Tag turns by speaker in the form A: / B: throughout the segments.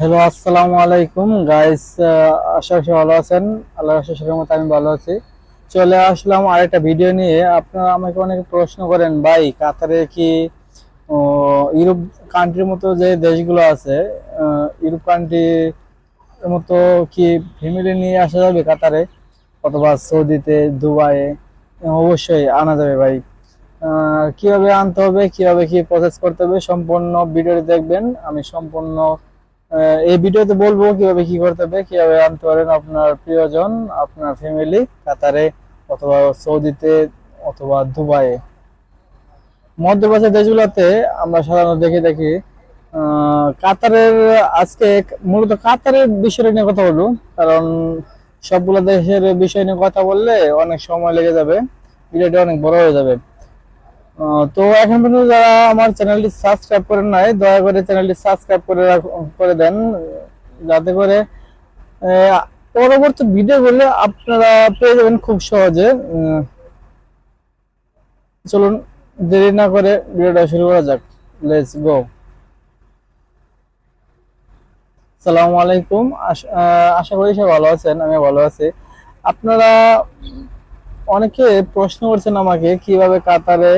A: Hello, আসসালামু আলাইকুম। Guys আশা করি ভালো আছেন। আল্লাহর আশীর্বাদের মতো আমি ভালো আছি। চলে আসলাম আরেকটা ভিডিও নিয়ে। আপনারা আমাকে অনেক প্রশ্ন করেন, ভাই, কাতারে কি ইউরোপ কান্ট্রির মতো যে দেশগুলো আছে ইউরোপ কান্ট্রির মতো কি ফ্যামিলি নিয়ে আসা যাবে কাতারে? অথবা সৌদিতে, দুবাইয়ে? অবশ্যই আনা যাবে ভাই। কীভাবে আনতে হবে, কীভাবে কি প্রসেস করতে হবে, সম্পূর্ণ ভিডিওটি দেখবেন। আমি সম্পূর্ণ এই ভিডিওতে বলব কীভাবে কি করতে হবে, কীভাবে আনতে পারেন আপনার প্রিয়জন, আপনার ফ্যামিলি কাতারে অথবা সৌদিতে অথবা দুবাইয়ে। মধ্যপ্রাচ্যের দেশগুলোতে আমরা সাধারণত দেখে দেখি কাতারের আজকে মূলত কাতারের বিষয়টা নিয়ে কথা বলব, কারণ সবগুলো দেশের বিষয় নিয়ে কথা বললে অনেক সময় লেগে যাবে, ভিডিওটা অনেক বড় হয়ে যাবে। তো এখন পর্যন্ত যারা আমার চ্যানেলটি সাবস্ক্রাইব করেন নাই, দয়া করে চ্যানেলটি সাবস্ক্রাইব করে করে দেন, যাতে করে পরবর্তী ভিডিওগুলো আপনারা পেয়ে যাবেন খুব সহজে। চলুন, দেরি না করে ভিডিওটা শুরু করা যাক। লেটস গো সালামু আলাইকুম। আশা করি সবাই ভালো আছেন, আমি ভালো আছি। আপনারা অনেকে প্রশ্ন করছেন আমাকে, কীভাবে কাতারে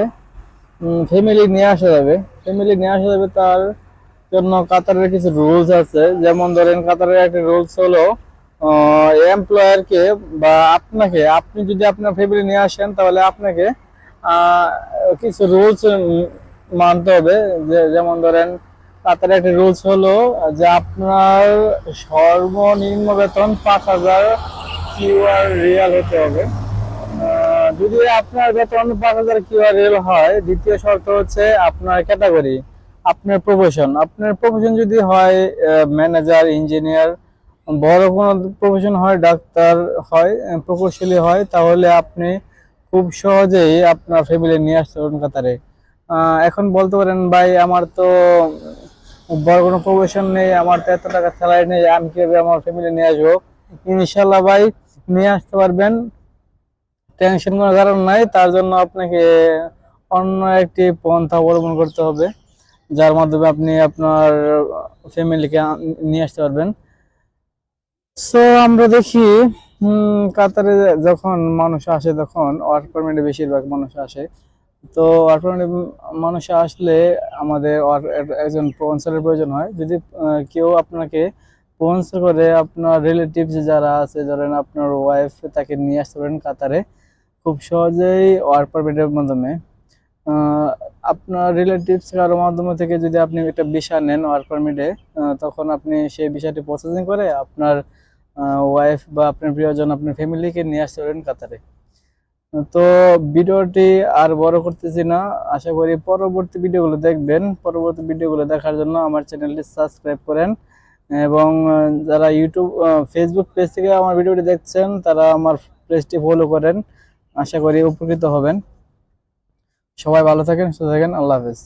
A: ফ্যামিলি নিয়ে আসা যাবে। ফ্যামিলি নিয়ে আসা যাবে তার জন্য কাতারের কিছু রুলস আছে। যেমন ধরেন কাতারের একটা রুলস হলো এমপ্লয়ারকে বা আপনাকে, আপনি যদি আপনার ফ্যামিলি নিয়ে আসেন, তাহলে আপনাকে কিছু রুলস মানতে হবে। যে, যেমন ধরেন কাতারের একটা রুলস হলো যে আপনার সর্বনিম্ন বেতন পাঁচ হাজার কিউআর রিয়াল হতে হবে। যদি আপনার বেতন পাঁচ হাজার কিউআর রিয়াল হয়, দ্বিতীয় শর্ত হচ্ছে আপনার ক্যাটাগরি আপনার প্রফেশন আপনার প্রফেশন যদি হয় ম্যানেজার ইঞ্জিনিয়ার বড় কোনো প্রফেশন হয়, ডাক্তার হয় প্রকৌশলী হয়, তাহলে আপনি খুব সহজেই আপনার ফ্যামিলি নিয়ে আসতে পারেন কাতারে। এখন বলতে পারেন, ভাই, আমার তো বড় কোনো প্রফেশন নেই, আমার তো এত টাকা স্যালারি নেই, আমি কীভাবে আমার ফ্যামিলি নিয়ে আসব? ইনশাল্লাহ ভাই, নিয়ে আসতে পারবেন। টেনশন কোনো কারণ নাই, তার জন্য আপনাকে অন্য একটি পন্থা অবলম্বন করতে হবে, যার মাধ্যমে আপনি আপনার ফ্যামিলিকে নিয়ে আসতে পারবেন। সো আমরা দেখি কাতারে যখন মানুষ আসে তখন ওয়ার্ক পারমিটে বেশিরভাগ মানুষ আসে। তো ওয়ার্ক পারমিটে মানুষ আসলে আমাদের একজন স্পন্সরের প্রয়োজন হয়। যদি কেউ আপনাকে স্পন্সর করে, আপনার রিলেটিভস যারা আছে, ধরেন আপনার ওয়াইফ তাকে নিয়ে আসতে পারেন কাতারে। খুব সহজেই ওয়ার্ক পারমিটের মাধ্যমে আপনার রিলেটিভস কারোর মাধ্যমে থেকে যদি আপনি একটা ভিসা নেন ওয়ার্ক পারমিটে তখন আপনি সেই ভিসাটি প্রসেসিং করে আপনার ওয়াইফ বা আপনার প্রিয়জন, আপনার ফ্যামিলিকে নিয়ে আসতে পারেন কাতারে। তো ভিডিওটি আর বড় করতেছি না। আশা করি পরবর্তী ভিডিওগুলো দেখবেন। পরবর্তী ভিডিওগুলো দেখার জন্য আমার চ্যানেলটি সাবস্ক্রাইব করেন এবং, যারা ইউটিউব ফেসবুক পেজ থেকে আমার ভিডিওটি দেখছেন, তারা আমার পেজটি ফলো করেন। আশা করি উপকৃত হবেন। সবাই ভালো থাকেন সুস্থ থাকেন আল্লাহ হাফেজ।